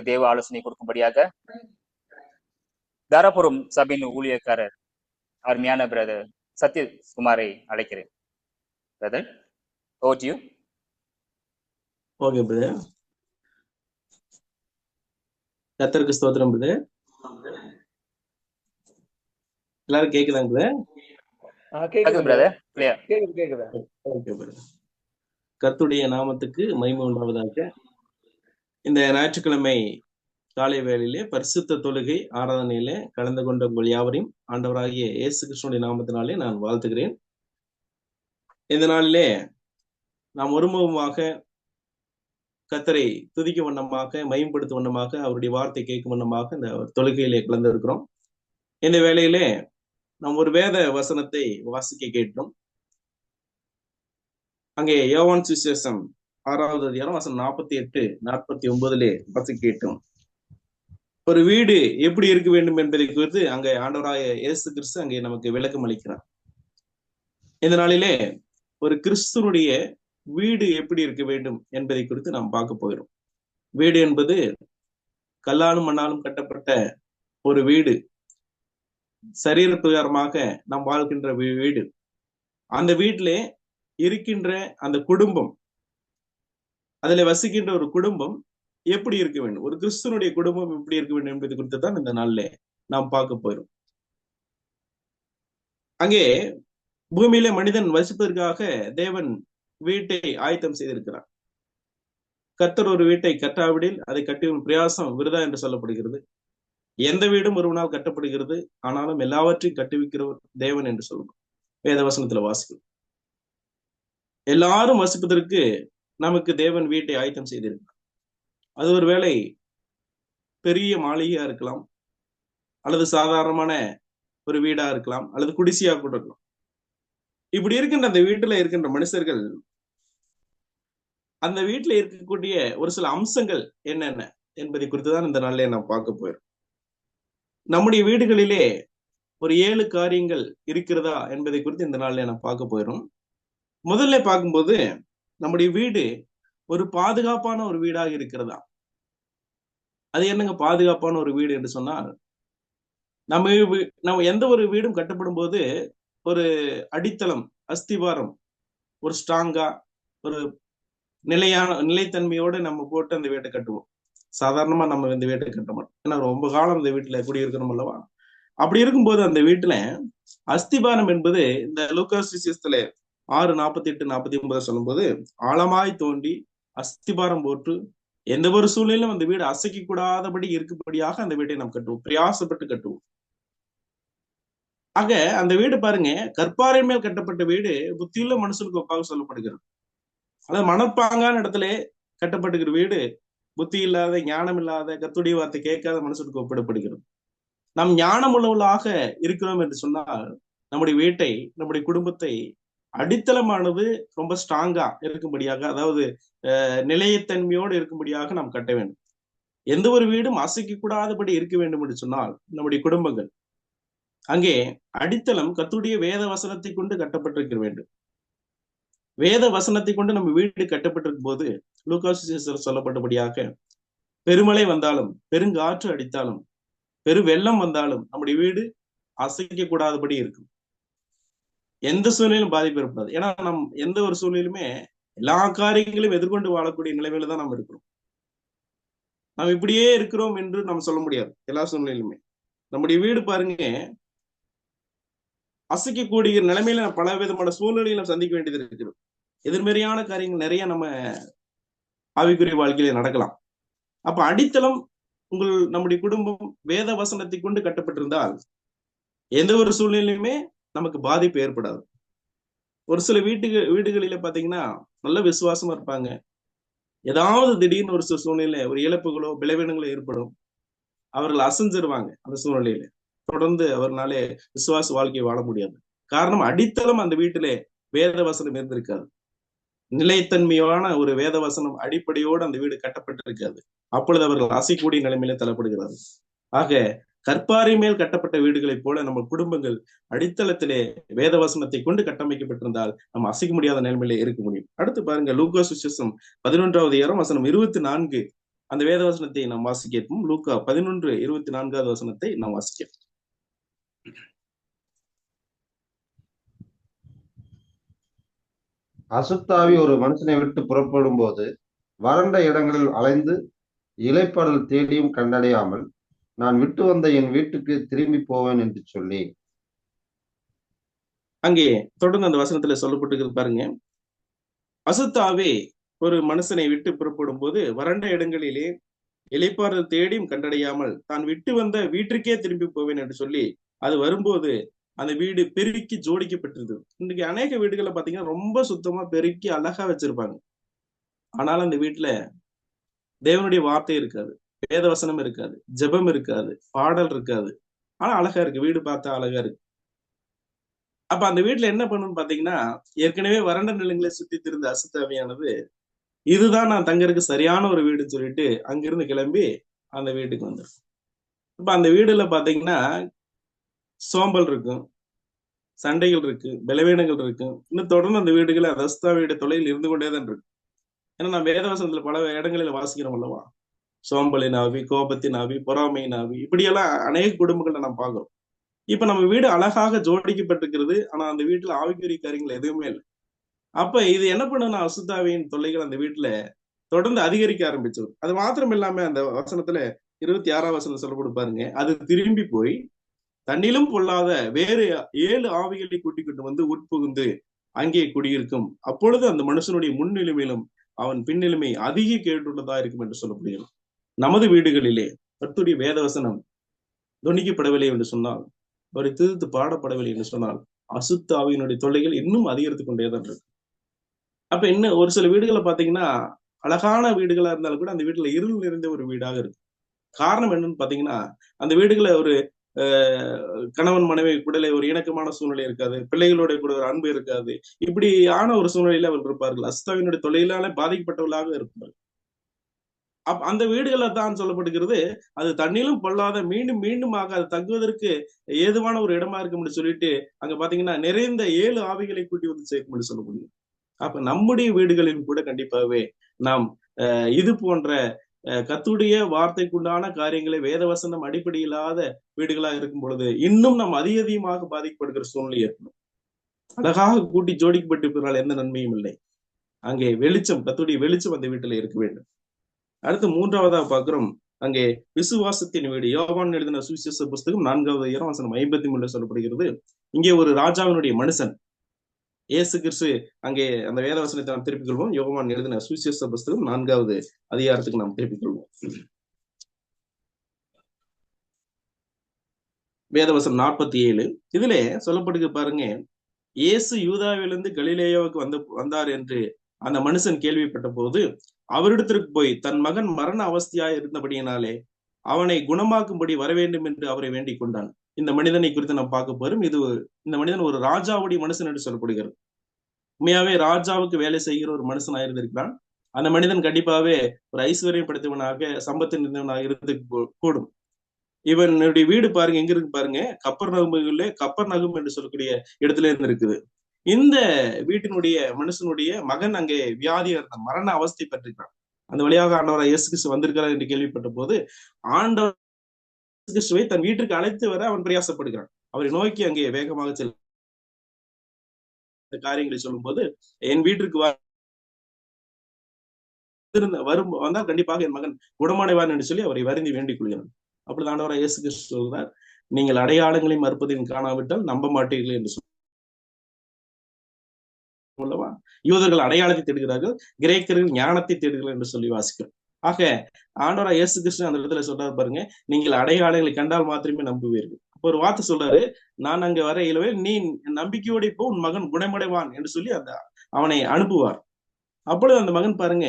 தேவ ஆலோசனை கொடுக்கும்படியாக தாராபுரம் சபையின் ஊழியக்காரர் அருமையான பிரதர் சத்யகுமாரை அழைக்கிறேன். பிரதர் ஓட் யூ ஓகே பிரதர் கத்தருக்கு ஸ்தோத்திரம் பிரதர் எல்லாரும் கேக்குதாங்க பிரதர் கேக்குது பிரதர் கிளியர் கேக்குது கேக்குது. ஓகே பிரதர் கர்த்துடைய நாமத்துக்கு மகிமை உண்டாவதாக. இந்த ஞாயிற்றுக்கிழமை காலை வேளையிலே பரிசுத்த தொழுகை ஆராதனையிலே கலந்து கொண்ட உங்கள் யாவரையும் ஆண்டவராகிய இயேசு கிருஷ்ணனுடைய நாமத்தினாலே நான் வாழ்த்துகிறேன். இந்த நாளிலே நாம் ஒருமுகமாக கத்தரை துதிக்கும் வண்ணமாக மயம்படுத்தும் வண்ணமாக அவருடைய வார்த்தை கேட்கும் வண்ணமாக இந்த தொழுகையிலே கலந்து இருக்கிறோம் இந்த வேளையிலே நாம் ஒரு வேத வசனத்தை வாசிக்க கேட்டோம். அங்கே யோவான் சுசேஷம் ஆறாவது அதிகாரம் வசனம் நாற்பத்தி எட்டு நாற்பத்தி ஒன்பதுலே வாசிக்க கேட்டோம். ஒரு வீடு எப்படி இருக்க வேண்டும் என்பதை குறித்து அங்கே ஆண்டவராய இயேசு கிறிஸ்து அங்கே நமக்கு விளக்கம் அளிக்கிறார். இந்த நாளிலே ஒரு கிறிஸ்துவனுடைய வீடு எப்படி இருக்க வேண்டும் என்பதை குறித்து நாம் பார்க்க போகிறோம். வீடு என்பது கல்லாலும் மண்ணாலும் கட்டப்பட்ட ஒரு வீடு. சரீர பிரகாரமாக நாம் வாழ்கின்ற வீ- வீடு. அந்த வீட்டிலே இருக்கின்ற அந்த குடும்பம் அதுல வசிக்கின்ற ஒரு குடும்பம் எப்படி இருக்க வேண்டும்? ஒரு கிறிஸ்துவனுடைய குடும்பம் எப்படி இருக்க வேண்டும் என்பது குறித்து தான் இந்த நாள்ல நாம் பார்க்க போயிடும் அங்கே பூமியில மனிதன் வசிப்பதற்காக தேவன் வீட்டை ஆயத்தம் செய்திருக்கிறார். கத்தர் ஒரு வீட்டை கட்டாவிடில் அதை கட்டியும் பிரயாசம் விருதா என்று சொல்லப்படுகிறது. எந்த வீடும் ஒருவனால் கட்டப்படுகிறது. ஆனாலும் எல்லாவற்றையும் கட்டுவிக்கிறவர் தேவன் என்று சொல்லணும் வேதவசனத்துல வாசிக்கும் எல்லாரும் வசிப்பதற்கு நமக்கு தேவன் வீட்டை ஆயத்தம் செய்திருக்கிறார். அது ஒரு வேளை பெரிய மாளிகையா இருக்கலாம் அல்லது சாதாரணமான ஒரு வீடா இருக்கலாம் அல்லது குடிசையா கூட இருக்கலாம். இப்படி இருக்கின்ற அந்த வீட்டுல இருக்கின்ற மனுஷர்கள் அந்த வீட்டுல இருக்கக்கூடிய ஒரு சில அம்சங்கள் என்னென்ன என்பதை குறித்து தான் இந்த நாளிலே நாம் பார்க்க போயிடும் நம்முடைய வீடுகளிலே ஒரு ஏழு காரியங்கள் இருக்கிறதா என்பதை குறித்து இந்த நாளிலே நாம் பார்க்க போயிடும் முதல்ல பார்க்கும்போது நம்முடைய வீடு ஒரு பாதுகாப்பான ஒரு வீடாக இருக்கிறதா? அது என்னங்க பாதுகாப்பான ஒரு வீடு என்று சொன்னால் நம்ம வீ- நம்ம எந்த ஒரு வீடும் கட்டப்படும் போது ஒரு அடித்தளம் அஸ்திவாரம் ஒரு ஸ்ட்ராங்கா ஒரு நிலையான நிலைத்தன்மையோடு நம்ம போட்டு அந்த வீட்டை கட்டுவோம். சாதாரணமா நம்ம இந்த வீட்டை கட்ட மாட்டோம். ஏன்னா ரொம்ப காலம் இந்த வீட்டுல குடியிருக்கணும் அல்லவா? அப்படி இருக்கும்போது அந்த வீட்டுல அஸ்திபாரம் என்பது இந்த லூகாஸ் ஆறு நாற்பத்தி எட்டு நாற்பத்தி ஒன்பது சொல்லும்போது ஆழமாய் தோண்டி அஸ்திபாரம் போட்டு எந்த ஒரு சூழ்நிலையிலும் அந்த வீடு அசைக்க கூடாதபடி இருக்கும்படியாக அந்த வீட்டை நாம் கட்டுவோம். பிரயாசப்பட்டு கட்டுவோம். ஆக அந்த வீடு பாருங்க கற்பாறை மேல் கட்டப்பட்ட வீடு புத்தியுள்ள மனுஷனுக்கு ஒப்பாக சொல்லப்படுகிறது. அதாவது மனப்பாங்கான இடத்துல கட்டப்பட்டுகிற வீடு புத்தி இல்லாத ஞானம் இல்லாத கத்துடைய வார்த்தை கேட்காத மனுஷனுக்கு ஒப்பிடப்படுகிறது. நாம் ஞானம் உள்ளவர்களாக இருக்கிறோம் என்று சொன்னால் நம்முடைய வீட்டை நம்முடைய குடும்பத்தை அடித்தளமானது ரொம்ப ஸ்ட்ராங்கா இருக்கும்படியாக அதாவது அஹ், நிலையத்தன்மையோடு இருக்கும்படியாக நாம் கட்ட வேண்டும். எந்த ஒரு வீடும் அசைக்க கூடாதபடி இருக்க வேண்டும் என்று சொன்னால் நம்முடைய குடும்பங்கள். அங்கே அடித்தளம் கத்துடைய வேத வசனத்தை கொண்டு கட்டப்பட்டிருக்க வேண்டும். வேத வசனத்தை கொண்டு நம்ம வீடு கட்டப்பட்டிருக்கும் போது லூகாஸ் சொல்லப்பட்டபடியாக பெருமழை வந்தாலும் பெருங்காற்று அடித்தாலும் பெரு வெள்ளம் வந்தாலும் நம்முடைய வீடு அசைக்க கூடாதபடி இருக்கும். எந்த சூழ்நிலையும் பாதிப்பு ஏற்படாது. ஏன்னா நம் எந்த ஒரு சூழ்நிலையுமே எல்லா காரியங்களையும் எதிர்கொண்டு வாழக்கூடிய நிலைமையில தான் நம்ம இருக்கிறோம். நாம் இப்படியே இருக்கிறோம் என்று நம்ம சொல்ல முடியாது எல்லா சூழ்நிலையிலுமே. நம்முடைய வீடு பாருங்க அசைக்கக்கூடிய நிலைமையில பல விதமான சூழ்நிலைகளை நம்ம சந்திக்க வேண்டியது இருக்குது எதிர்மறையான காரியங்கள் நிறைய நம்ம ஆவிக்குரிய வாழ்க்கையில நடக்கலாம். அப்ப அடித்தளம் உங்கள் நம்முடைய குடும்பம் வேத வசனத்தை கொண்டு கட்டப்பட்டிருந்தால் எந்த ஒரு சூழ்நிலையுமே நமக்கு பாதிப்பு ஏற்படாது. ஒரு சில வீட்டுக்கு வீடுகளில பாத்தீங்கன்னா நல்ல விசுவாசமா இருப்பாங்க. ஏதாவது திடீர்னு ஒரு சில சூழ்நிலை ஒரு இழப்புகளோ விளைவினங்களோ ஏற்படும். அவர்கள் அசைஞ்சிருவாங்க அந்த சூழ்நிலையில. தொடர்ந்து அவர்னாலே விசுவாச வாழ்க்கையை வாழ முடியாது. காரணம் அடித்தளம் அந்த வீட்டிலே வேத வசனம் இருந்திருக்காது. நிலைத்தன்மையான ஒரு வேத வசனம் அடிப்படையோடு அந்த வீடு கட்டப்பட்டிருக்காது. அப்பொழுது அவர்கள் அசைக்கூடிய நிலைமையில தள்ளப்படுகிறார்கள். ஆக கற்பாறை மேல் கட்டப்பட்ட வீடுகளைப் போல நம்ம குடும்பங்கள் அடித்தளத்திலே வேத வசனத்தை கொண்டு கட்டமைக்கப்பட்டிருந்தால் நம்ம அசைக்க முடியாத நிலைமையிலே இருக்க முடியும். அடுத்து பாருங்க லூகா விசேஷம் பதினொன்றாவது இடம் வசனம் இருபத்தி நான்கு. அந்த வேத வசனத்தை நாம் வாசிக்கிறோம் லூக்கா பதினொன்று இருபத்தி நான்காவது வசனத்தை நாம் வாசிக்கிறோம் அசுத்தாவி ஒரு மனுஷனை விட்டு புறப்படும் போது வறண்ட இடங்களில் அலைந்து இலைப்பாடல் தேடியும் கண்டடையாமல் நான் விட்டு வந்த என் வீட்டுக்கு திரும்பி போவேன் என்று சொல்லி. அங்கே தொடர்ந்து அந்த வசனத்துல சொல்லப்பட்டு பாருங்க. அசுத்தாவே ஒரு மனுஷனை விட்டு புறப்படும் போது வறண்ட இடங்களிலே இலைப்பாறு தேடியும் கண்டடையாமல் தான் விட்டு வந்த வீட்டிற்கே திரும்பி போவேன் என்று சொல்லி அது வரும்போது அந்த வீடு பெருக்கி ஜோடிக்கப்பட்டிருந்தது. இன்னைக்கு அநேக வீடுகளை பாத்தீங்கன்னா ரொம்ப சுத்தமா பெருக்கி அழகா வச்சிருப்பாங்க. ஆனாலும் அந்த வீட்டுல தேவனுடைய வார்த்தை இருக்காது. வேதவசனம் இருக்காது ஜெபம் இருக்காது பாடல் இருக்காது. ஆனா அழகா இருக்கு வீடு பார்த்தா அழகா இருக்கு. அப்ப அந்த வீட்டுல என்ன பண்ணுன்னு பாத்தீங்கன்னா ஏற்கனவே வறண்ட நிலங்களை சுத்தி திருந்த அசுத்தாவியானது இதுதான் நான் தங்கறதுக்கு சரியான ஒரு வீடுன்னு சொல்லிட்டு அங்கிருந்து கிளம்பி அந்த வீட்டுக்கு வந்துடும் இப்ப அந்த வீடுல பாத்தீங்கன்னா சோம்பல் இருக்கும் சண்டைகள் இருக்கு பலவீனங்கள் இருக்கும். இன்னும் தொடர்ந்து அந்த வீடுகளை அஸ்தாவியுடைய தொலைவில் இருந்து கொண்டே தான் இருக்கு ஏன்னா நான் வேதவசனத்துல பல இடங்களில் வாசிக்கிறோம் அல்லவா? சோம்பலின் ஆவி கோபத்தின் ஆவி பொறாமையின் ஆவி இப்படியெல்லாம் அநேக குடும்பங்களை நாம் பார்க்குறோம். இப்ப நம்ம வீடு அழகாக ஜோடிக்கப்பட்டிருக்கிறது ஆனா அந்த வீட்டுல ஆவிக்குரிய காரியங்கள் எதுவுமே இல்லை. அப்ப இது என்ன பண்ணுனா அசுத்தாவியின் தொல்லைகள் அந்த வீட்டுல தொடர்ந்து அதிகரிக்க ஆரம்பிச்சது. அது மாத்திரம் இல்லாம அந்த வசனத்துல இருபத்தி ஆறாம் வசனம் சொல்ல கொடுப்பாருங்க அது திரும்பி போய் தன்னிலும் பொல்லாத வேறு ஏழு ஆவிகளை கூட்டிக் கொண்டு வந்து உட்புகுந்து அங்கே குடியிருக்கும். அப்பொழுது அந்த மனுஷனுடைய முன்னிலைமையிலும் அவன் பின்னிலைமை அதிக கேட்டுள்ளதா இருக்கும் என்று சொல்லப்படுகிறது. நமது வீடுகளிலே கர்த்துடைய வேதவசனம் துணிக்கப்படவில்லை என்று சொன்னால் அவரை திருத்து பாடப்படவில்லை என்று சொன்னால் அசுத்தாவியினுடைய தொல்லைகள் இன்னும் அதிகரித்து கொண்டேதான் இருக்கு. அப்ப என்ன ஒரு சில வீடுகளை பாத்தீங்கன்னா அழகான வீடுகளா இருந்தாலும் கூட அந்த வீட்டுல இருள் நிறைந்த ஒரு வீடாக இருக்கு. காரணம் என்னன்னு பாத்தீங்கன்னா அந்த வீடுகளை ஒரு கணவன் மனைவி கூட ஒரு இணக்கமான சூழ்நிலை இருக்காது பிள்ளைகளோட கூட ஒரு அன்பு இருக்காது. இப்படியான ஒரு சூழ்நிலையில அவர்கள் இருப்பார்கள். அஸ்தாவினுடைய தொழிலால பாதிக்கப்பட்டவர்களாக இருப்பார்கள். அப் அந்த வீடுகளை தான் சொல்லப்படுகிறது. அது தண்ணிலும் பொல்லாத மீண்டும் மீண்டுமாக அது தங்குவதற்கு ஏதுவான ஒரு இடமா இருக்கும்னு சொல்லிட்டு அங்க பாத்தீங்கன்னா நிறைந்த ஏழு ஆவிகளை கூட்டி வந்து சேர்க்கும்னு சொல்ல முடியும் அப்ப நம்முடைய வீடுகளில் கூட கண்டிப்பாகவே நாம் இது போன்ற கத்துடைய வார்த்தைக்குண்டான காரியங்களை வேதவசனம் அடிப்படை இல்லாத வீடுகளா இருக்கும் பொழுது இன்னும் நாம் அதிக அதிகமாக பாதிக்கப்படுகிற சூழ்நிலை ஏற்படும். அழகாக கூட்டி ஜோடிக்கப்பட்டிருப்பதால் எந்த நன்மையும் இல்லை. அங்கே வெளிச்சம் கத்துடைய வெளிச்சம் அந்த வீட்டுல இருக்க வேண்டும். அடுத்து மூன்றாவதா பார்க்கிறோம். அங்கே விசுவாசத்தின் வீடு. யோவான் எழுதின சுவிசேஷ புஸ்தகம் நான்காவது இரம் ஐம்பத்தி மூணுல சொல்லப்படுகிறது. இங்கே ஒரு ராஜாவினுடைய மனுஷன். இயேசு கிறிஸ்து அங்கே அந்த வேதவசனத்தை நாம் திருப்பிக் கொள்வோம். யோகமான் எழுதின சுவிசேஷ புஸ்தகம் நான்காவது அதிகாரத்துக்கு நாம் திருப்பிக் கொள்வோம். வேதவசம் நாற்பத்தி ஏழு இதுல சொல்லப்படுது பாருங்க இயேசு யூதாவிலிருந்து கலிலேயாவுக்கு வந்து வந்தார் என்று அந்த மனுஷன் கேள்விப்பட்ட போது அவரிடத்திற்கு போய் தன் மகன் மரண அவஸ்தையாய் இருந்தபடியினாலே அவனை குணமாக்கும்படி வர வேண்டும் என்று அவரை வேண்டிக் கொண்டான். இந்த மனிதனை குறித்து நாம் பார்க்க போறோம். இது இந்த மனிதன் ஒரு ராஜாவுடைய மனுஷன் என்று சொல்லப்படுகிறது. உண்மையாவே ராஜாவுக்கு வேலை செய்கிற ஒரு மனுஷனாக இருந்திருக்கிறான். அந்த மனிதன் கண்டிப்பாவே ஒரு ஐஸ்வர்யம் படுத்தவனாக சம்பத்து நிறைந்தவனாக இருந்து கூடும். இவனுடைய வீடு பாருங்க எங்க இருக்கு பாருங்க? கப்பர் நகும்புகளே கப்பர் நகும் என்று சொல்லக்கூடிய இடத்துல இருந்து இருக்குது இந்த வீட்டினுடைய மனுஷனுடைய மகன் அங்கே வியாதி இருந்த மரண அவஸ்தை பெற்றிருக்கிறான் அந்த வழியாக ஆண்டவர் இயேசு கிறிஸ்து வந்திருக்கிறார் என்று கேள்விப்பட்ட போது ஆண்டவர் கிறிஸ்துவை தன் வீட்டுக்கு அழைத்து வர அவன் பிரயாசப்படுகிறான். அவரை நோக்கி அங்கே வேகமாக செல் காரியங்களை சொல்லும் போது என் வீட்டிற்கு வரும் வந்தால் கண்டிப்பாக என் மகன் குணமடைவான் என்று சொல்லி அவரை வருந்தி வேண்டிக் கொள்கிறான். அப்படி ஆண்டவராக இயேசு கிறிஸ்து சொல்கிறார் நீங்கள் அடையாளங்களை மறுப்பதையும் காணாவிட்டால் நம்ப மாட்டீர்கள் என்று அல்லவா? யூதர்கள் அடையாளத்தை தேடுகிறார்கள் கிரேக்கர்கள் ஞானத்தை தேடுகிறார்கள் என்று சொல்லி வாசிக்கிறோம். ஆக ஆண்டோரா இயேசு கிருஷ்ணன் அந்த இடத்துல சொல்றாரு பாருங்க நீங்கள் அடையாளங்களை கண்டால் மாத்திரமே நம்புவீர்கள். அப்போ ஒரு வார்த்தை சொல்றாரு நான் அங்க வர இயலவே நீ நம்பிக்கையோட இப்போ உன் மகன் குணமடைவான் என்று சொல்லி அந்த அவனை அனுப்புவார். அப்பொழுது அந்த மகன் பாருங்க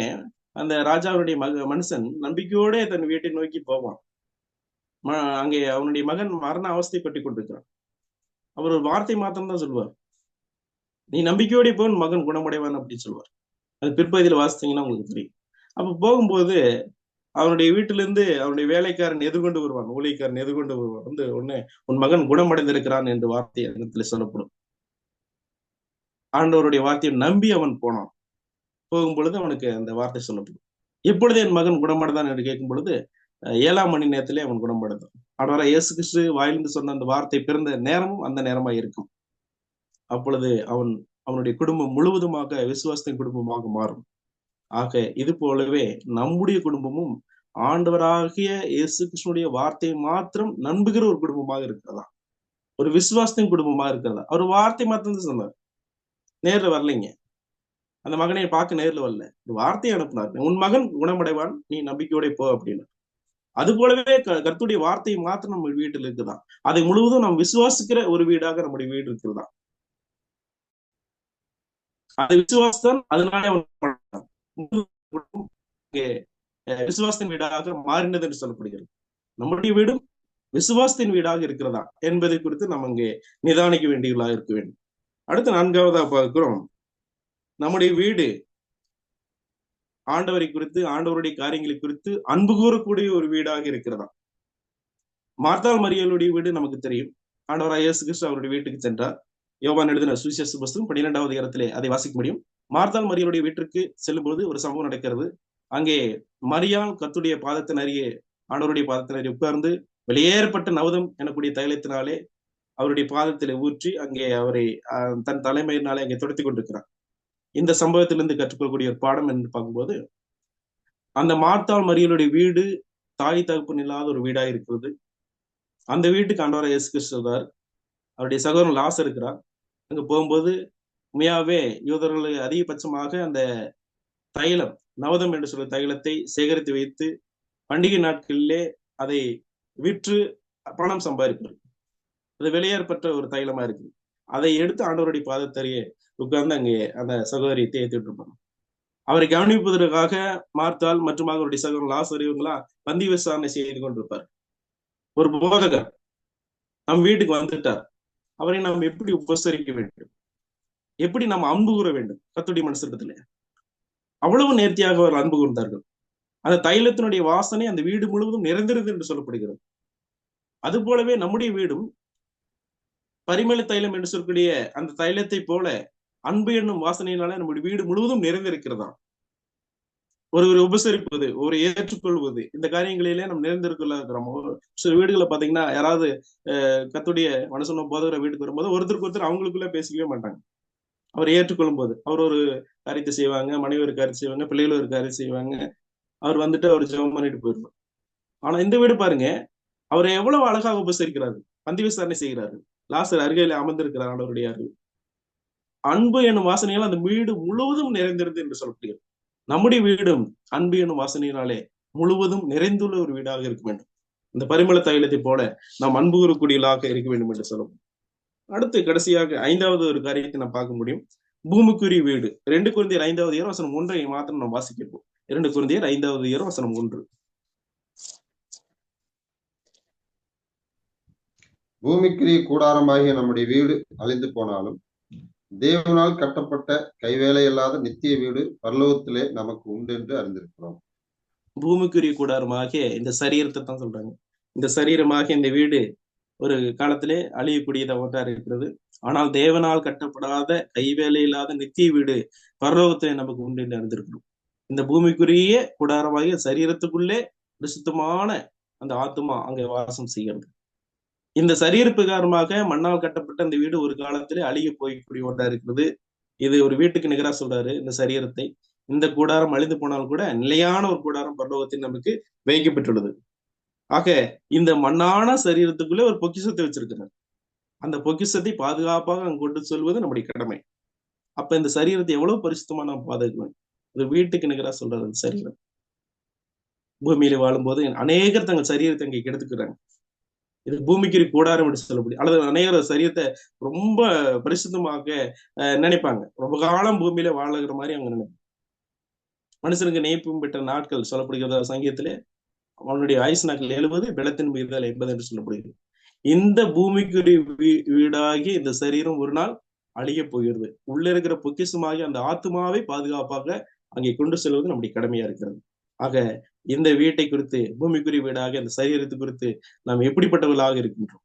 அந்த ராஜாவுடைய மக மனுஷன் நம்பிக்கையோட தன் வீட்டை நோக்கி போவான். அங்கே அவனுடைய மகன் மரண அவஸ்தைப்பட்டு கொண்டிருக்கிறான். அவர் ஒரு வார்த்தை மாத்திரம் தான் சொல்லுவார். நீ நம்பிக்கையோட போன் மகன் குணமடைவான் அப்படின்னு சொல்லுவார் அது பிற்பகுதியில் வாசித்தீங்கன்னா உங்களுக்கு தெரியும். அப்ப போகும்போது அவனுடைய வீட்டுல இருந்து அவனுடைய வேலைக்காரன் எதிர்கொண்டு வருவான் ஊழியக்காரன் எதிர்கொண்டு வருவான். வந்து ஒன்னு உன் மகன் குணமடைந்திருக்கிறான் என்று வார்த்தை இடத்துல சொல்லப்படும். ஆண்டவருடைய வார்த்தையை நம்பி அவன் போனான். போகும் பொழுது அவனுக்கு அந்த வார்த்தை சொல்லப்படும். எப்பொழுது என் மகன் குணமடைந்தான் என்று கேட்கும் பொழுது ஏழாம் மணி நேரத்திலே அவன் குணமடைந்தான். ஆண்டவராக இயேசு கிறிஸ்து வாயிலிருந்து சொன்ன அந்த வார்த்தை பிறந்த நேரமும் அந்த நேரமா இருக்கும். அப்பொழுது அவன் அவனுடைய குடும்பம் முழுவதுமாக விசுவாசத்தின் குடும்பமாக மாறும். ஆக இது போலவே நம்முடைய குடும்பமும் ஆண்டவராகிய இயேசு கிருஷ்ணனுடைய வார்த்தையை மாத்திரம் நம்புகிற ஒரு குடும்பமாக இருக்கிறதா? ஒரு விசுவாசத்தின் குடும்பமாக இருக்கிறதா? அவர் வார்த்தை மாத்திரம் சொன்னார். நேர்ல வரலைங்க. அந்த மகனை பார்க்க நேர்ல வரல. ஒரு வார்த்தையை அனுப்புனார். உன் மகன் குணமடைவான் நீ நம்பிக்கையோட போ அப்படின்னு. அது போலவே க- வார்த்தையை மாத்திரம் நம்ம வீட்டில் இருக்குதான் அதை முழுவதும் நாம் விசுவாசிக்கிற ஒரு வீடாக நம்முடைய வீடு இருக்குதான் அது விசுவாசம் அதனாலே விசுவாசத்தின் வீடாக மாறினது என்று சொல்லப்படுகிறது. நம்முடைய வீடும் விசுவாசத்தின் வீடாக இருக்கிறதா என்பதை குறித்து நம்ம இங்கே நிதானிக்க வேண்டியவர்களாக இருக்க வேண்டும். அடுத்து நான்காவதா பார்க்கிறோம். நம்முடைய வீடு ஆண்டவரை குறித்து ஆண்டவருடைய காரியங்களை குறித்து அன்பு கூறக்கூடிய ஒரு வீடாக இருக்கிறதா? மார்த்தாள் மரியலுடைய வீடு நமக்கு தெரியும். ஆண்டவராக இயேசு கிறிஸ்து அவருடைய வீட்டுக்கு சென்றார். யோவான் எழுதின சுவிசேஷ புஸ்தகம் பன்னிரெண்டாவது இடத்திலே அதை வாசிக்க முடியும். மார்த்தால் மரியலுடைய வீட்டிற்கு செல்லும்போது ஒரு சம்பவம் நடக்கிறது. அங்கே மரியால் கத்துடைய பாதத்தின் அருகே ஆண்டவருடைய பாதத்தின் அருகே உட்கார்ந்து வெளியேறப்பட்ட நவதம் எனக்கூடிய தைலத்தினாலே அவருடைய பாதத்திலே ஊற்றி அங்கே அவரை தன் தலைமையினாலே அங்கே துடைத்துக் கொண்டிருக்கிறார். இந்த சம்பவத்திலிருந்து கற்றுக்கொள்ளக்கூடிய ஒரு பாடம் என்று பார்க்கும்போது அந்த மார்த்தாள் மரியலுடைய வீடு தாய் தகப்பன் இல்லாத ஒரு வீடா இருக்கிறது அந்த வீட்டுக்கு ஆண்டவராக இயேசு கிறிஸ்து அவருடைய சகோதரன் லாஸ் இருக்கிறார். அங்க போகும்போது உண்மையாவே யூதர்கள் அதிகபட்சமாக அந்த தைலம் நவதம் என்று சொல்ற தைலத்தை சேகரித்து வைத்து பண்டிகை நாட்களிலே அதை விற்று பணம் சம்பாதிப்பார் அது வெளியேறப்பட்ட ஒரு தைலமா இருக்கு அதை எடுத்து ஆண்டவருடைய பாதத்தறியே உட்கார்ந்து அங்கே அந்த சகோதரியை தேய்த்துட்டு இருப்பாங்க. அவரை கவனிப்பதற்காக மார்த்தால் மற்றும் அவருடைய சகோதரன் லாசர் இவங்களாம் பந்தி விசாரணை செய்து கொண்டிருப்பார். ஒரு போதகர் நம் வீட்டுக்கு வந்துட்டார். அவரை நாம் எப்படி உபசரிக்க வேண்டும்? எப்படி நாம் அன்பு கூற வேண்டும்? கத்துடைய மனசிடத்துல அவ்வளவு நேர்த்தியாக அவர் அன்பு கூர்ந்தார்கள். அந்த தைலத்தினுடைய வாசனை அந்த வீடு முழுவதும் நிறைந்திருது என்று சொல்லப்படுகிறது. அது போலவே நம்முடைய வீடும் பரிமள தைலம் என்று சொல்லக்கூடிய அந்த தைலத்தை போல அன்பு என்னும் வாசனையினால நம்முடைய வீடு முழுவதும் நிறைந்திருக்கிறதாம். ஒரு ஒரு உபசரிப்பது ஒரு ஏற்றுக்கொள்வது. இந்த காரியங்களிலே நம்ம நிறைந்திருக்குள்ள இருக்கிறோம் சில வீடுகளை பாத்தீங்கன்னா யாராவது கத்துடைய மனசுன போதகரை வீட்டுக்கு வரும்போது ஒருத்தருக்கு ஒருத்தர் அவங்களுக்குள்ள பேசிக்கவே மாட்டாங்க. அவர் ஏற்றுக்கொள்ளும் போது அவர் ஒரு காரியத்தை செய்வாங்க மனைவி ஒரு காரியம் செய்வாங்க பிள்ளைகளும் ஒரு காரியம் செய்வாங்க. அவர் வந்துட்டு அவர் ஜெபம் பண்ணிட்டு போயிருவார் ஆனா இந்த வீடு பாருங்க அவரை எவ்வளவு அழகாக உபசரிக்கிறாரு. பந்தி விசாரணை செய்கிறாரு. லாசர் அருகையில அமர்ந்திருக்கிறார் அவருடைய அருள். அன்பு என்னும் வாசனையால் அந்த வீடு முழுவதும் நிறைந்திருது என்று சொல்லப்படுகிறது. நம்முடைய வீடும் அன்பு என்னும் வாசனையினாலே முழுவதும் நிறைந்துள்ள ஒரு வீடாக இருக்க வேண்டும். இந்த பரிமள தைலத்தை போல நாம் அன்பு கூறக்கூடியலாக இருக்க வேண்டும் என்று சொல்லும் அடுத்து கடைசியாக ஐந்தாவது ஒரு காரியத்தை நாம் பார்க்க முடியும். பூமிக்குரிய வீடு. ரெண்டு குழந்தையர் ஐந்தாவது இயர் வசனம் ஒன்றை மாத்திரம் நாம் வாசிக்கிறோம். இரண்டு குழந்தையர் ஐந்தாவது இயர் வசனம் ஒன்று. பூமிக்குரிய கூடாரமாகிய நம்முடைய வீடு அழிந்து போனாலும் தேவனால் கட்டப்பட்ட கைவேலை இல்லாத நித்திய வீடு பரலோகத்திலே நமக்கு உண்டு என்று அறிந்திருக்கிறோம். பூமிக்குரிய கூடாரமாக இந்த சரீரத்தை தான் சொல்றாங்க. இந்த சரீரமாக இந்த வீடு ஒரு காலத்திலே அழியக்கூடியதா ஒன்றா இருக்கிறது. ஆனால் தேவனால் கட்டப்படாத கைவேலை இல்லாத நித்திய வீடு பரலோகத்திலே நமக்கு உண்டு என்று அறிந்திருக்கிறோம். இந்த பூமிக்குரிய கூடாரமாகிய சரீரத்துக்குள்ளே பிரசுத்தமான அந்த ஆத்மா அங்கே வாசம் செய்கிறது. இந்த சரீர பிரகாரமாக மண்ணால் கட்டப்பட்ட அந்த வீடு ஒரு காலத்திலே அழிய போய்க்கூடிய ஒன்றா இருக்கிறது. இது ஒரு வீட்டுக்கு நிகரா சொல்றாரு இந்த சரீரத்தை இந்த கூடாரம் அழிந்து போனால் கூட நிலையான ஒரு கூடாரம் பரலோகத்தில் நமக்கு வைக்கப்பட்டுள்ளது. ஆக இந்த மண்ணான சரீரத்துக்குள்ளே ஒரு பொக்கிஷத்தை வச்சிருக்கிறார். அந்த பொக்கிஷத்தை பாதுகாப்பாக அங்கு கொண்டு சொல்வது நம்முடைய கடமை. அப்ப இந்த சரீரத்தை எவ்வளவு பரிசுத்தமா நாம் பாதுகாக்க ஒரு வீட்டுக்கு நிகரா சொல்றாரு அந்த சரீரம் பூமியில வாழும்போது அநேகர் தங்கள் சரீரத்தை அங்கே கெடுத்துக்கிறாங்க. இது பூமிக்கு கூடாரம் என்று சொல்லக்கூடிய அல்லது அநேகர் சரீரத்தை ரொம்ப பரிசுத்தமாக அஹ், நினைப்பாங்க. ரொம்ப காலம் பூமியில வாழுகிற மாதிரி அவங்க நினைப்பாங்க. மனுஷனுக்கு நெய்ப்பும் பெற்ற நாட்கள் சொல்லப்படுகிறது சங்கீதத்திலே? அவனுடைய ஆயுசு நாட்கள் எழுபது பெலத்தின் மீதல் எண்பது என்று சொல்லப்படுகிறது. இந்த பூமிக்குரிய வீ- வீடாகி இந்த சரீரம் ஒரு நாள் அழிய போகிறது. உள்ள இருக்கிற பொக்கிஷமாகி அந்த ஆத்மாவை பாதுகாப்பாக அங்கே கொண்டு செல்வது நம்முடைய கடமையா இருக்கிறது. ஆக இந்த வீட்டை குறித்து பூமிக்குரிய வீடாக இந்த சரீரத்தை குறித்து நாம் எப்படிப்பட்டவர்களாக இருக்கின்றோம்?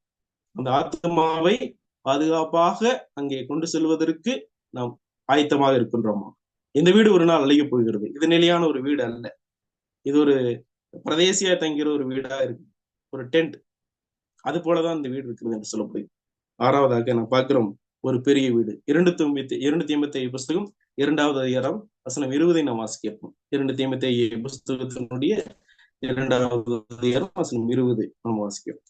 அந்த ஆத்மாவை பாதுகாப்பாக அங்கே கொண்டு செல்வதற்கு நாம் ஆயத்தமாக இருக்கின்றோமா? இந்த வீடு ஒரு நாள் அழிய போகிறது. இது நிலையான ஒரு வீடு அல்ல. இது ஒரு பிரதேசியா தங்கிற ஒரு வீடா இருக்கு. ஒரு டென்ட். அது போலதான் இந்த வீடு இருக்கிறது என்று சொல்லப்படுது ஆறாவதாக நான் பார்க்கிறோம் ஒரு பெரிய வீடு. இரண்டு தொம்பி இரண்டு தீம்பத்தி புஸ்தகம் இரண்டாவது அதிகாரம் வசனம் இருபதை நாம் வாசிக்கிறோம். இரண்டு தீம்பத்தி புஸ்தகத்தினுடைய இரண்டாவது அதிகாரம் வசனம் இருபது நாம் வாசிக்கிறோம்.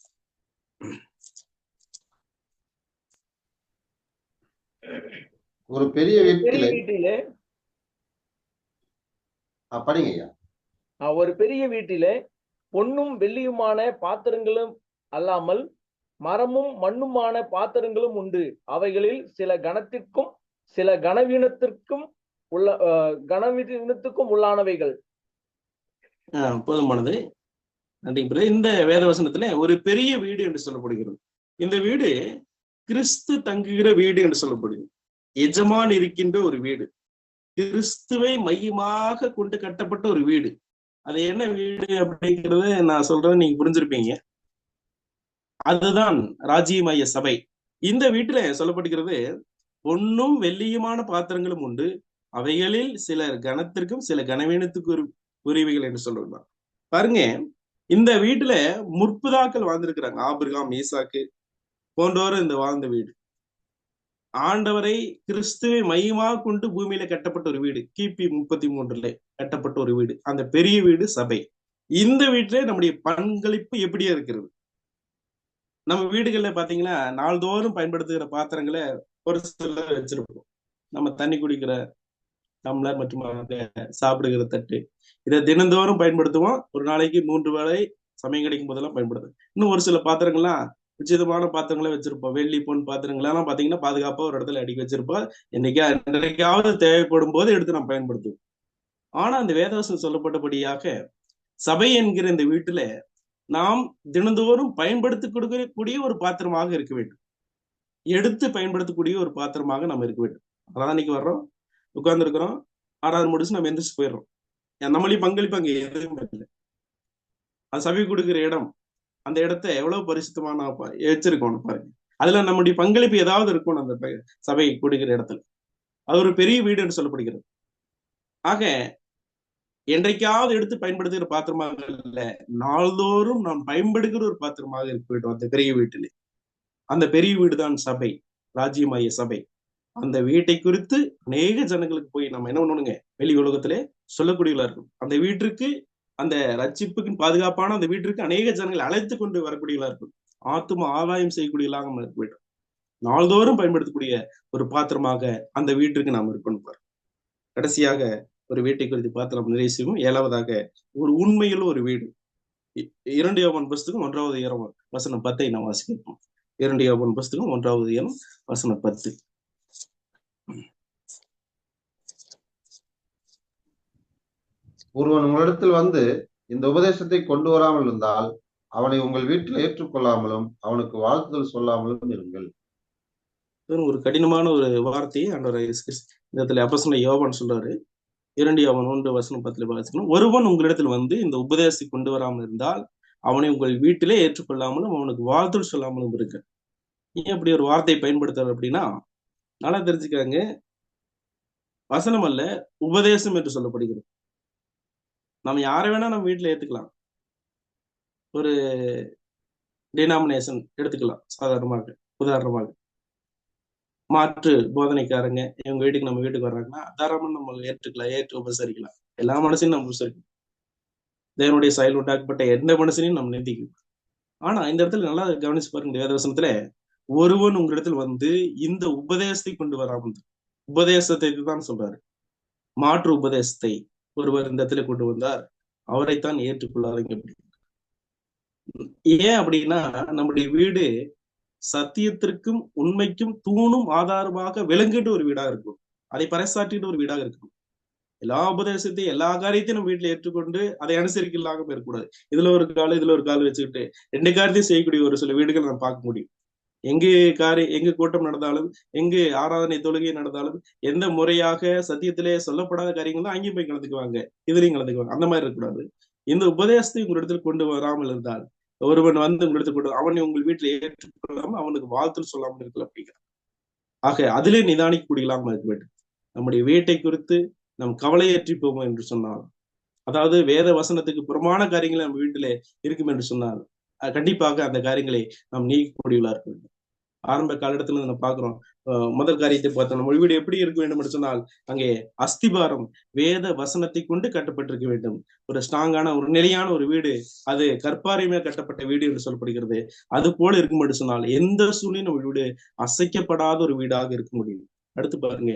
ஒரு பெரிய வீட்டிலே படிங்க ஒரு பெரிய வீட்டிலே பொன்னும் வெள்ளியுமான பாத்திரங்களும் அல்லாமல் மரமும் மண்ணுமான பாத்திரங்களும் உண்டு. அவைகளில் சில கணத்திற்கும் சில கனவீனத்திற்கும் உள்ள கனவினத்துக்கும் உள்ளானவைகள். ஆஹ் போதுமானது. நன்றி இந்த வேதவசனத்துல ஒரு பெரிய வீடு என்று சொல்லப்படுகிறது. இந்த வீடு கிறிஸ்து தங்குகிற வீடு என்று சொல்லப்படுகிறது. எஜமான் இருக்கின்ற ஒரு வீடு. கிறிஸ்துவை மையமாக கொண்டு கட்டப்பட்ட ஒரு வீடு. அது என்ன வீடு அப்படிங்கறத நான் சொல்றேன் நீங்க புரிஞ்சிருப்பீங்க. அதுதான் ராஜ்யமய சபை. இந்த வீட்டுல சொல்லப்படுகிறது பொன்னும் வெள்ளியுமான பாத்திரங்களும் உண்டு. அவைகளில் சில கணத்திற்கும் சில கனவீனத்துக்கு உரிமைகள் என்று சொல்லலாம் பாருங்க இந்த வீட்டுல முற்புதாக்கள் வாழ்ந்திருக்கிறாங்க. ஆபிரகாம் ஈசாக்கு போன்றோர் இந்த வாழ்ந்த வீடு. ஆண்டவரை கிறிஸ்துவை மையமாக கொண்டு பூமியில கட்டப்பட்ட ஒரு வீடு. கிபி முப்பத்தி மூன்றுல கட்டப்பட்ட ஒரு வீடு. அந்த பெரிய வீடு சபை. இந்த வீட்டுல நம்முடைய பங்களிப்பு எப்படியா இருக்கிறது? நம்ம வீடுகள்ல பாத்தீங்கன்னா நாள்தோறும் பயன்படுத்துகிற பாத்திரங்களை ஒரு சிலர் வச்சிருப்போம். நம்ம தண்ணி குடிக்கிற டம்ளர் மற்றும் அந்த சாப்பிடுகிற தட்டு. இதை தினந்தோறும் பயன்படுத்துவோம். ஒரு நாளைக்கு மூன்று வேளை சமயம் கிடைக்கும் போதெல்லாம் பயன்படுது இன்னும் ஒரு சில பாத்திரங்கள்லாம் உச்சிதமான பாத்திரங்களை வச்சிருப்போம். வெள்ளி பொன் பாத்திரங்களெல்லாம் பாத்தீங்கன்னா பாதுகாப்பா ஒரு இடத்துல அடிக்க வச்சிருப்போம். என்னைக்கா என்னைக்காவது தேவைப்படும் போது எடுத்து நாம் பயன்படுத்துவோம். ஆனா அந்த வேதவசம் சொல்லப்பட்டபடியாக சபை என்கிற இந்த வீட்டுல நாம் தினந்தோறும் பயன்படுத்தி கொடுக்கக்கூடிய ஒரு பாத்திரமாக இருக்க வேண்டும். எடுத்து பயன்படுத்தக்கூடிய ஒரு பாத்திரமாக நம்ம இருக்க வேண்டும். அதான் இன்னைக்கு வர்றோம். உட்கார்ந்து இருக்கிறோம் ஆறாவது முடிச்சு நம்ம எந்திரிச்சு போயிடுறோம். நம்மளையும் பங்களிப்பு அங்க எதுவுமே இல்லை. அது சபை கொடுக்குற இடம் அந்த இடத்த எவ்வளவு பரிசுத்தமான ப- வச்சிருக்கோம் பாருங்க. அதுல நம்முடைய பங்களிப்பு ஏதாவது இருக்கணும் அந்த சபை கொடுக்கிற இடத்துல. அது ஒரு பெரிய வீடு என்று சொல்லப்படுகிறது. ஆக என்றைக்காவது எடுத்து பயன்படுத்துகிற பாத்திரமாக இல்ல நாள்தோறும் நாம் பயன்படுகிற ஒரு பாத்திரமாக இருக்க வேண்டும் அந்த பெரிய வீட்டிலே. அந்த பெரிய வீடுதான் சபை ராஜ்யமாய சபை. அந்த வீட்டை குறித்து அநேக ஜனங்களுக்கு போய் நம்ம என்ன பண்ணணுங்க? வெளி உலகத்திலே சொல்லக்கூடியவர்களா இருக்கும் அந்த வீட்டிற்கு அந்த ரட்சிப்புக்கு பாதுகாப்பான அந்த வீட்டிற்கு அநேக ஜனங்களை அழைத்து கொண்டு வரக்கூடியவர்களா இருக்கும் ஆத்தும ஆதாயம் செய்யக்கூடியவர்களாக நம்ம இருக்க வேண்டும். நாள்தோறும் பயன்படுத்தக்கூடிய ஒரு பாத்திரமாக அந்த வீட்டிற்கு நாம் இருக்கணும் கடைசியாக ஒரு வீட்டை குறித்து பார்த்து நாம் நிறைவு செய்வோம். ஏழாவதாக ஒரு உண்மையில் ஒரு வீடு. இ- இரண்டு யோவான் புஸ்தகம் ஒன்றாவது இரம் வசனம் பத்தை நாம் வாசிக்கிறோம். இரண்டு யோவான் புஸ்தகம் ஒன்றாவது இரம் வசனம் பத்து. ஒருவன் உங்களிடத்தில் வந்து இந்த உபதேசத்தை கொண்டு வராமல் இருந்தால் அவனை உங்கள் வீட்டில் ஏற்றுக்கொள்ளாமலும் அவனுக்கு வாழ்த்துதல் சொல்லாமலும் இருங்கள். ஒரு கடினமான ஒரு வார்த்தையை ஆண்டவர் இந்த இடத்துல அப்போஸ்தலன் யோவான் சொல்றாரு. இரண்டு அவன் ஒன்று வசனம் பத்துல வாசிக்கணும். ஒருவன் உங்களிடத்தில் வந்து இந்த உபதேசத்தை கொண்டு வராமல் இருந்தால் அவனை உங்கள் வீட்டிலே ஏற்றுக்கொள்ளாமலும் அவனுக்கு வாழ்த்துதல் சொல்லாமலும் இருக்க ஏன் அப்படி ஒரு வார்த்தையை பயன்படுத்துறாரு அப்படின்னா நல்லா தெரிஞ்சுக்காங்க. வசனம் அல்ல உபதேசம் என்று சொல்லப்படுகிறது. நம்ம யாரை வேணா நம்ம வீட்டுல ஏத்துக்கலாம். ஒரு டினாமினேஷன் எடுத்துக்கலாம் சாதாரணமாக உதாரணமாக. மாற்று போதனைக்காரங்க இவங்க வீட்டுக்கு நம்ம வீட்டுக்கு வர்றாங்கன்னா தாராளமாக நம்ம ஏற்றுக்கலாம் ஏற்று உபசரிக்கலாம். எல்லா மனுஷனையும் நம்ம உபசரிக்கலாம் தேவனுடைய செயல் உண்டாக்கப்பட்ட எந்த மனுஷனையும் நம்ம நிந்திக்கலாம் ஆனா இந்த இடத்துல நல்லா கவனிச்சு பாருங்க இந்த வேதவசனத்துல ஒருவன் உங்களிடத்தில் வந்து இந்த உபதேசத்தை கொண்டு வராமல். உபதேசத்தை தான் சொல்றாரு. மாற்று உபதேசத்தை. ஒருவர் இந்த இடத்துல கொண்டு வந்தார். அவரைத்தான் ஏற்றுக்கொள்ளாதீங்க ஏன் அப்படின்னா நம்முடைய வீடு சத்தியத்திற்கும் உண்மைக்கும் தூணும் ஆதாரமாக விளங்கிட்டு ஒரு வீடா இருக்கும். அதை பறைசாற்றிட்டு ஒரு வீடாக இருக்கும். எல்லா உபதேசத்தையும் எல்லா காரியத்தையும் நம்ம வீட்டுல ஏற்றுக்கொண்டு அதை அனுசரிக்கலாக இருக்கக்கூடாது இதுல ஒரு கால் இதுல ஒரு கால் வச்சுக்கிட்டு ரெண்டு காரியத்தையும் செய்யக்கூடிய ஒரு சில வீடுகள் நம்ம பார்க்க முடியும். எங்கு காரி எங்கு கூட்டம் நடந்தாலும் எங்கு ஆராதனை தொழுகை நடந்தாலும் எந்த முறையாக சத்தியத்திலே சொல்லப்படாத காரியங்களும் அங்கேயும் போய் கலந்துக்குவாங்க. இதுலயும் கலந்துக்குவாங்க. அந்த மாதிரி இருக்கக்கூடாது. இந்த உபதேசத்தை உங்களிடத்தில் கொண்டு வராமல் இருந்தால் ஒருவன் வந்து உங்களிடத்தில் கொண்டு அவனை உங்கள் வீட்டில் ஏற்றுக்கொள்ளாமல் அவனுக்கு வாழ்த்து சொல்லாமல் இருக்கல அப்படிங்கிறான் ஆக அதிலே நிதானிக்க கூடியலாமல் இருக்க வேண்டும். நம்முடைய வீட்டை குறித்து நம் கவலையற்றி போவோம் என்று சொன்னால் அதாவது வேத வசனத்துக்கு புறமான காரியங்களை நம்ம வீட்டிலே இருக்கும் என்று சொன்னால் கண்டிப்பாக அந்த காரியங்களை நாம் நீக்கக்கூடியவர்களா இருக்க வேண்டும் ஆரம்ப காலகட்டத்துல நம்ம பாக்குறோம் முதல் காரியத்தை பார்த்தோம். நம்ம வீடு எப்படி இருக்க வேண்டும் என்று சொன்னால் அங்கே அஸ்திபாரம் வேத வசனத்தை கொண்டு கட்டப்பட்டிருக்க வேண்டும். ஒரு ஸ்ட்ராங்கான ஒரு நிலையான ஒரு வீடு அது கற்பாறை மேல் கட்டப்பட்ட வீடு என்று சொல்லப்படுகிறது. அது போல இருக்கும் என்று சொன்னால் எந்த சூழ்நிலையும் நம்ம வீடு அசைக்கப்படாத ஒரு வீடாக இருக்க முடியும். அடுத்து பாருங்க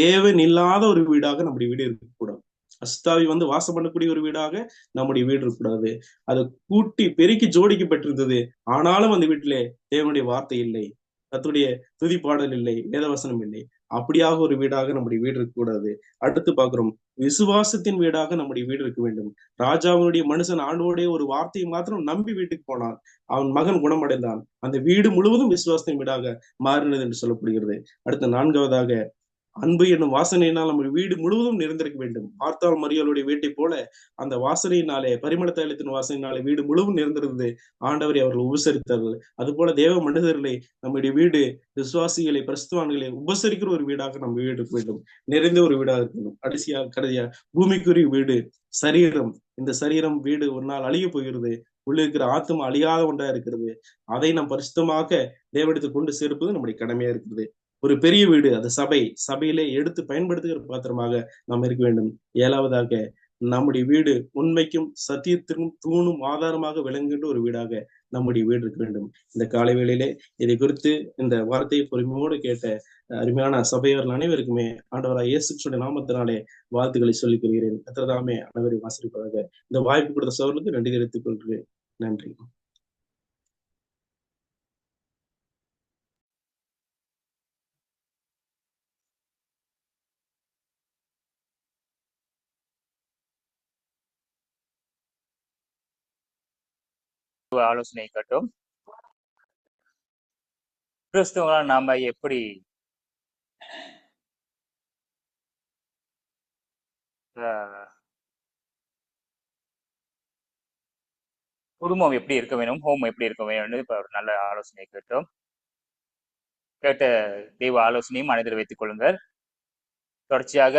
தேவன் இல்லாத ஒரு வீடாக நம்முடைய வீடு இருக்கக்கூடாது அஸ்தாவி வந்து வாசம் பண்ணக்கூடிய ஒரு வீடாக நம்முடைய வீடு இருக்கக்கூடாது அதை கூட்டி பெருக்கி ஜோடிக்கப்பட்டிருந்தது ஆனாலும் அந்த வீட்டிலே தேவனுடைய வார்த்தை இல்லை. தத்துடைய துதி பாடல் இல்லை. வேதவசனம் இல்லை. அப்படியாக ஒரு வீடாக நம்முடைய வீடு இருக்கக்கூடாது. அடுத்து பார்க்கிறோம். விசுவாசத்தின் வீடாக நம்முடைய வீடு இருக்க வேண்டும். ராஜாவினுடைய மனுஷன் ஆண்டோடைய ஒரு வார்த்தையை மாத்திரம் நம்பி வீட்டுக்கு போனான். அவன் மகன் குணமடைந்தான். அந்த வீடு முழுவதும் விசுவாசத்தின் வீடாக மாறினது என்று சொல்லப்படுகிறது. அடுத்த நான்காவதாக அன்பு என்னும் வாசனையினால் நம்ம வீடு முழுவதும் நிறைந்திருக்க வேண்டும். பார்த்தால் மரியாளுடைய வீட்டை போல அந்த வாசனையினாலே பரிமள தைலத்தின் வாசனையினாலே வீடு முழுவதும் நிறைந்திருந்தது. ஆண்டவரை அவர்கள் உபசரித்தார்கள். அதுபோல தேவ மனிதர்களை நம்முடைய வீடு விசுவாசிகளை பிரஸ்துவான்களை உபசரிக்கிற ஒரு வீடாக நம்ம வீடு இருக்க வேண்டும். நிறைந்த ஒரு வீடாக இருக்க வேண்டும். கடைசியா கடைசியா பூமிக்குரிய வீடு சரீரம். இந்த சரீரம் வீடு ஒரு நாள் அழிய போகிறது. உள்ளே இருக்கிற ஆத்மா அழியாத ஒன்றா இருக்கிறது. அதை நாம் பரிசுத்தமாக தேவெடுத்து கொண்டு சேர்ப்பது நம்முடைய கடமையா இருக்கிறது. ஒரு பெரிய வீடு அது சபை சபையிலே எடுத்து பயன்படுத்துகிற பாத்திரமாக நாம் இருக்க வேண்டும். ஏழாவதாக நம்முடைய வீடு உண்மைக்கும் சத்தியத்திற்கும் தூணும் ஆதாரமாக விளங்குகின்ற ஒரு வீடாக நம்முடைய வீடு இருக்க வேண்டும். இந்த காலை வேளையிலே இதை குறித்து இந்த வார்த்தையை பொறுமையோடு கேட்ட அருமையான சபையவர்கள் அனைவருக்குமே ஆண்டவராக இயேசுடைய நாமத்தினாலே வாழ்த்துக்களை சொல்லிக் கொள்கிறேன். கத்திரதாமே அனைவரையும் வாசிப்பதாக இந்த வாய்ப்பு கொடுத்த சோழர்களுக்கு நன்றி தெரிவித்துக் கொள்கிறேன். நன்றி. ஆலோசனை கட்டும். கிறிஸ்துவங்களா நாம எப்படி ஆஹ், குடும்பம் எப்படி இருக்க வேணும் ஹோம் எப்படி இருக்க வேணும்னு இப்ப ஒரு நல்ல ஆலோசனை கேட்டோம். கேட்ட தெய்வ ஆலோசனையும் மனதில் வைத்துக் கொள்ளுங்கள். தொடர்ச்சியாக